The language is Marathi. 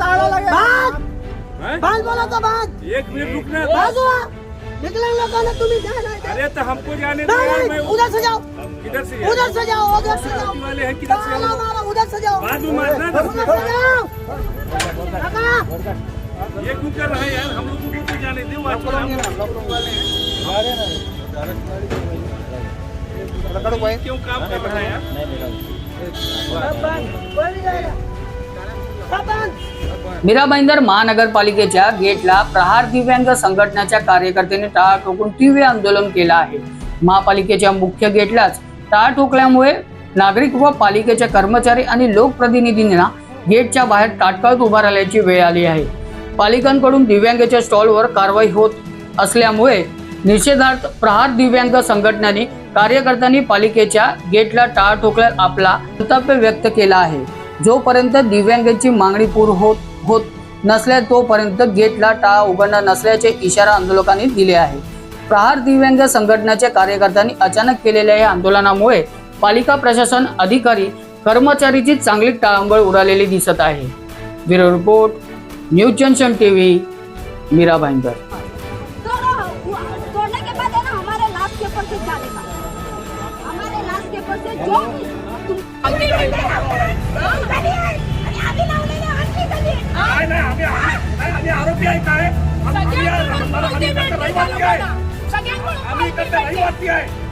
ताला लगे बात हैं? बात बोला तो बात एक मिनट रुकना बाजूला निकले लोकांना तुम्ही द्या नाही द्या. अरे तो हमको जाने दो नहीं, यार नहीं, मैं उधर से जाओ। किधर से? उधर से जाओ उधर से जाओ। वाले हैं किधर से ताला? मारा उधर से जाओ। बाजू मारना ना। उधर से जाओ। काका ये क्यों कर रहे हैं यार? हम लोग को जाने दे? वो अच्छा क्यों काम कर रहा है यार? मीरा मीराबाईंदर महानगरपालिकेच्या गेटला प्रहार दिव्यांग संघटनाच्या कार्यकर्त्यांनी टाळा ठोकून तीव्र आंदोलन केलं आहे. महापालिकेच्या मुख्य गेटलाच टाळा ठोकल्यामुळे नागरिक व पालिकेच्या कर्मचारी आणि लोकप्रतिनिधींना गेटच्या बाहेर ताटकळत उभा राहिल्याची वेळ आली आहे. पालिकांकडून दिव्यांगाच्या स्टॉलवर कारवाई होत असल्यामुळे निषेधार्थ प्रहार दिव्यांग संघटनांनी कार्यकर्त्यांनी पालिकेच्या गेटला टाळा ठोकल्यात आपला संताप व्यक्त केला आहे. जोपर्यंत दिव्यांगांची मागणी पूर होत होत नसल्या तोपर्यंत गेटला टाळा उघडणार नसल्याचे इशारा आंदोलकांनी दिले आहे. प्रहार दिव्यांग संघटनेच्या कार्यकर्त्यांनी अचानक केलेल्या या आंदोलनामुळे पालिका प्रशासन अधिकारी कर्मचारीची चांगली टाळंबळ उडालेली दिसत आहे. Bureau report news junction TV Mira Bhayandar. हमारे लास्ट पेपर से आम्ही आरोपी आहे. काय आम्ही रहिवासी आम्ही रहिवासी आहे.